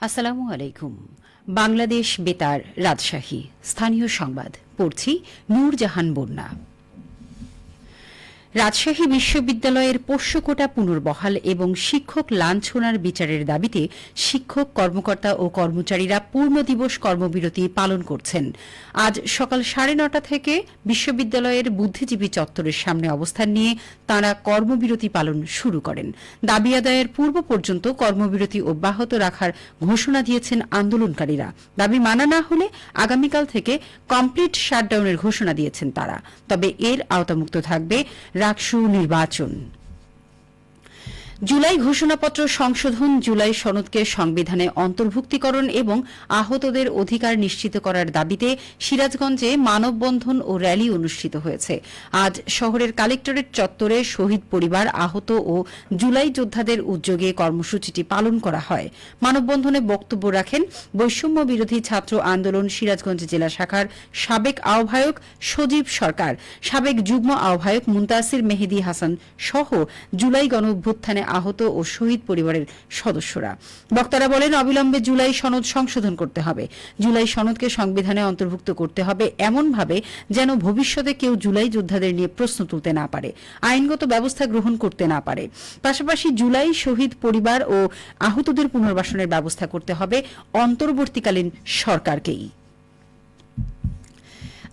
আসসালামু আলাইকুম। বাংলাদেশ বেতার রাজশাহী। স্থানীয় সংবাদ। পড়ছি নূরজাহান বন্যা। রাজশাহী বিশ্ববিদ্যালয়ের পোষ্যকোটা পুনর্বহাল এবং শিক্ষক লাঞ্ছনার বিচারের দাবিতে শিক্ষক, কর্মকর্তা ও কর্মচারীরা পূর্ণ দিবস কর্মবিরতি পালন করছেন। আজ সকাল সাড়ে নটা থেকে বিশ্ববিদ্যালয়ের বুদ্ধিজীবী চত্বরের সামনে অবস্থান নিয়ে তাঁরা কর্মবিরতি পালন শুরু করেন। দাবি আদায়ের পূর্ব পর্যন্ত কর্মবিরতি অব্যাহত রাখার ঘোষণা দিয়েছেন আন্দোলনকারীরা। দাবি মানা না হলে আগামীকাল থেকে কমপ্লিট শাটডাউনের ঘোষণা দিয়েছেন তারা। তবে এর আওতামুক্ত থাকবে রাকসু নির্বাচন। জুলাই ঘোষণাপত্র সংশোধন, জুলাই সনদকে সংবিধানে অন্তর্ভুক্তিকরণ এবং আহতদের অধিকার নিশ্চিত করার দাবিতে সিরাজগঞ্জে মানববন্ধন ও র্যালি অনুষ্ঠিত হয়েছে। আজ শহরের কালেক্টরেট চত্বরে শহীদ পরিবার আহত ও জুলাই যোদ্ধাদের উদ্যোগে কর্মসূচিটি পালন করা হয়। মানববন্ধনে বক্তব্য রাখেন বৈষম্য বিরোধী ছাত্র আন্দোলন সিরাজগঞ্জ জেলা শাখার সাবেক আহ্বায়ক সজীব সরকার, সাবেক যুগ্ম আহ্বায়ক মুন্তাসির মেহেদি হাসান সহ জুলাই গণঅভ্যুত্থানে আহত ও শহীদ পরিবারের সদস্যরা। বক্তারা বলেন, অবিলম্বে জুলাই সনদ সংশোধন করতে হবে। জুলাই সনদকে সংবিধানে অন্তর্ভুক্ত করতে হবে এমনভাবে যেন ভবিষ্যতে কেউ জুলাই যোদ্ধাদের নিয়ে প্রশ্ন তুলতে না পারে, আইনগত ব্যবস্থা গ্রহণ করতে না পারে। পাশাপাশি জুলাই শহীদ পরিবার ও আহতদের পুনর্বাসনের ব্যবস্থা করতে হবে অন্তর্বর্তীকালীন সরকারকেই।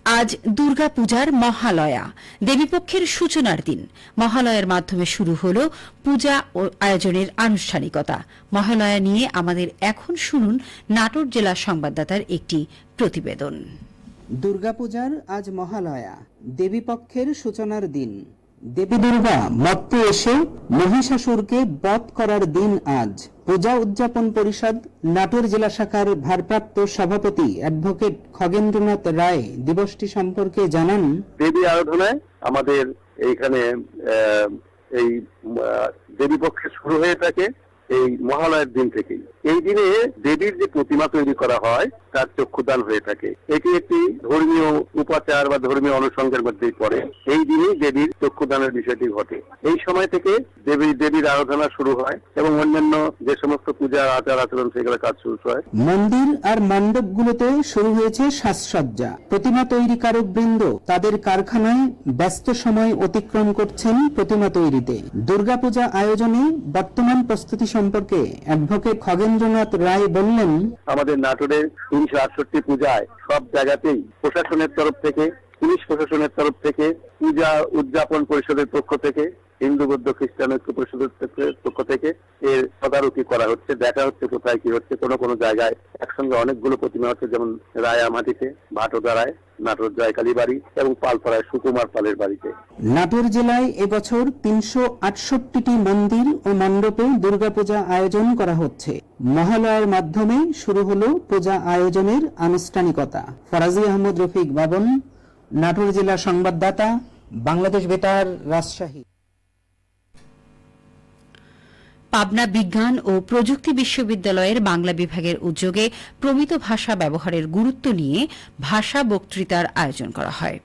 আজ দুর্গাপূজার মহালয়া। দেবীপক্ষের সূচনার দিন। মহালয়ার মাধ্যমে শুরু হল পূজা ও আয়োজনের আনুষ্ঠানিকতা। মহালয়া নিয়ে আমাদের এখন শুনুন নাটোর জেলা সংবাদদাতার একটি প্রতিবেদন। দুর্গাপূজার আজ মহালয়া। দেবীপক্ষের সূচনার দিন। দেবী দুর্গা মত্তে এসে মহিষাসুরকে বধ করার দিন আজ। পূজা উদযাপন পরিষদ, নাটোর জেলা শাখার ভারপ্রাপ্ত সভাপতি অ্যাডভোকেট খগেন্দ্রনাথ রায় দিবসটি সম্পর্কে জানান। দেবী আরাধনায় আমাদের এইখানে এই দেবী পক্ষে শুরু হয়ে থাকে। এই মহালয়ের দিন থেকেই। এই দিনে দেবীর যে প্রতিমা তৈরি করা হয়, তার চক্ষুদান হয়ে থাকে। এটি একটি ধর্মীয় উপাচার বা ধর্মীয় অনুষঙ্গের মধ্যেই পড়ে। এই দিনেই দেবীর চক্ষুদানের বিষয়টি ঘটে। এই সময় থেকে দেবী, দেবীর আরাধনা শুরু হয় এবং অন্যান্য যে সমস্ত পূজা, আচার আচরণ সেগুলো কাজ শুরু হয়। মন্দির আর মণ্ডপগুলোতে শুরু হয়েছে সাজসজ্জা। প্রতিমা তৈরি কারক বৃন্দ তাদের কারখানায় ব্যস্ত সময় অতিক্রম করছেন প্রতিমা তৈরিতে। দুর্গাপূজা আয়োজনে বর্তমান প্রস্তুতি সম্পর্কে অ্যাডভোকেট খগেন্দ্রনাথ রায় বললেন, আমাদের নাটোরের উনিশশো আটষট্টি পূজায় সব জায়গাতেই প্রশাসনের তরফ থেকে পুলিশ প্রশাসনের তরফ থেকে পূজা উদযাপন পরিষদের পক্ষ থেকে, হিন্দু, বৌদ্ধ, খ্রিস্টান ঐক্য পরিষদের পক্ষ থেকে এর তদারকি করা হচ্ছে, দেখা হচ্ছে কোথায়, কি হচ্ছে, কোনো কোনো জায়গায় একসঙ্গে অনেকগুলো প্রতিমা হচ্ছে, যেমন রায়ামাটিতে ভাটোদারায় নাটোর জয়কালী বাড়ি এবং পালপাড়ায় সুকুমার পালের বাড়িতে। নাটোর জেলায় এবছর তিনশো আটষট্টিটি মন্দির ও মণ্ডপে দুর্গাপূজা আয়োজন করা হচ্ছে। মহালয়ার মাধ্যমে শুরু হলো পূজা আয়োজনের আনুষ্ঠানিকতা। ফরাজি আহমদ রফিক বাবন নাটোর জেলা সংবাদদাতা বাংলাদেশ বেতার রাজশাহী। পাবনা বিজ্ঞান ও প্রযুক্তি বিশ্ববিদ্যালয়ের বাংলা বিভাগের উদ্যোগে প্রমিত ভাষা ব্যবহারের গুরুত্ব নিয়ে ভাষা বক্তৃতার আয়োজন করা হয়।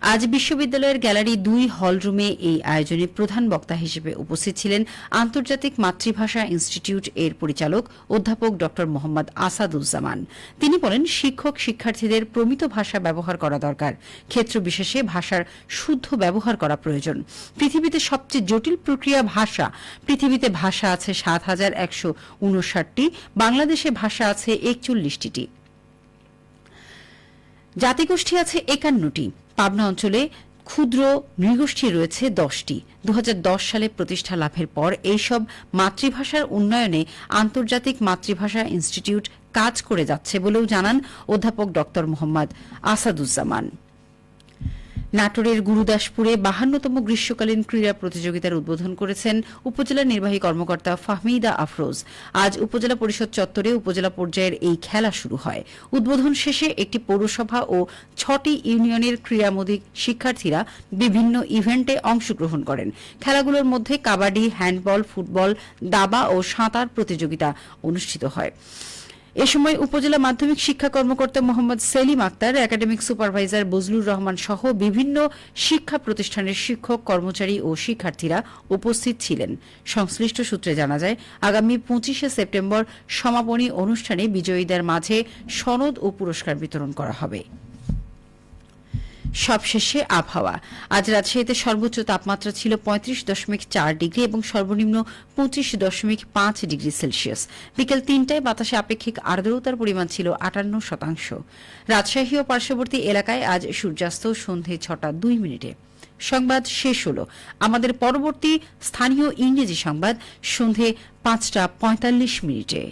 আজ বিশ্ববিদ্যালয়ের গ্যালারি দুই হলরুমে এই আয়োজনে প্রধান বক্তা হিসেবে উপস্থিত ছিলেন আন্তর্জাতিক মাতৃভাষা ইনস্টিটিউট এর পরিচালক অধ্যাপক ড. মোহাম্মদ আসাদুজ্জামান। তিনি বলেন, শিক্ষক শিক্ষার্থীদের প্রমিত ভাষা ব্যবহার করা দরকার। ক্ষেত্র বিশেষে ভাষার শুদ্ধ ব্যবহার করা প্রয়োজন। পৃথিবীতে সবচেয়ে জটিল প্রক্রিয়া ভাষা। পৃথিবীতে ভাষা আছে সাত হাজার একশো উনষাটটি, বাংলাদেশে ভাষা আছে একচল্লিশটি জাতিগোষ্ঠী আছে একান্নটি, পাবনা অঞ্চলে ক্ষুদ্র নৃগোষ্ঠী রয়েছে দশটি। দু হাজার দশ সালে প্রতিষ্ঠা লাভের পর এইসব মাতৃভাষার উন্নয়নে আন্তর্জাতিক মাতৃভাষা ইনস্টিটিউট কাজ করে যাচ্ছে বলেও জানান অধ্যাপক ড মোহাম্মদ আসাদুজ্জামান। নাটোরের গুরুদাসপুরে বাহান্নতম গ্রীষ্মকালীন ক্রীড়া প্রতিযোগিতার উদ্বোধন করেছেন উপজেলা নির্বাহী কর্মকর্তা ফাহমিদা আফরোজ। আজ উপজেলা পরিষদ চত্বরে উপজেলা পর্যায়ের এই খেলা শুরু হয়। উদ্বোধন শেষে একটি পৌরসভা ও ছটি ইউনিয়নের ক্রীড়ামোদী শিক্ষার্থীরা বিভিন্ন ইভেন্টে অংশগ্রহণ করেন। খেলাগুলোর মধ্যে কাবাডি, হ্যান্ডবল, ফুটবল, দাবা ও সাঁতার প্রতিযোগিতা অনুষ্ঠিত হয়। এ সময় উপজেলা মাধ্যমিক শিক্ষা কর্মকর্তা মোহাম্মদ সেলিম আক্তার, একাডেমিক সুপারভাইজার বজলুর রহমান সহ বিভিন্ন শিক্ষা প্রতিষ্ঠানের শিক্ষক, কর্মচারী ও শিক্ষার্থীরা উপস্থিত ছিলেন। সংশ্লিষ্ট সূত্রে জানা যায়, আগামী পঁচিশে সেপ্টেম্বর সমাপনী অনুষ্ঠানে বিজয়ীদের মাঝে সনদ ও পুরস্কার বিতরণ করা হবে। সবশেষে আবহাওয়া। আজ রাজশাহীতে সর্বোচ্চ তাপমাত্রা ছিল পঁয়ত্রিশ দশমিক চার ডিগ্রি এবং সর্বনিম্ন পঁচিশ দশমিক পাঁচ ডিগ্রি সেলসিয়াস। বিকেল তিনটায় বাতাসে আপেক্ষিক আর্দ্রতার পরিমাণ ছিল আটান্ন শতাংশ। রাজশাহী ও পার্শ্ববর্তী এলাকায় আজ সূর্যাস্ত সন্ধে ছটা দুই মিনিটে। সংবাদ শেষ হলো। আমাদের পরবর্তী স্থানীয় ইংরেজি সংবাদ সন্ধে পাঁচটা পঁয়তাল্লিশ মিনিটে।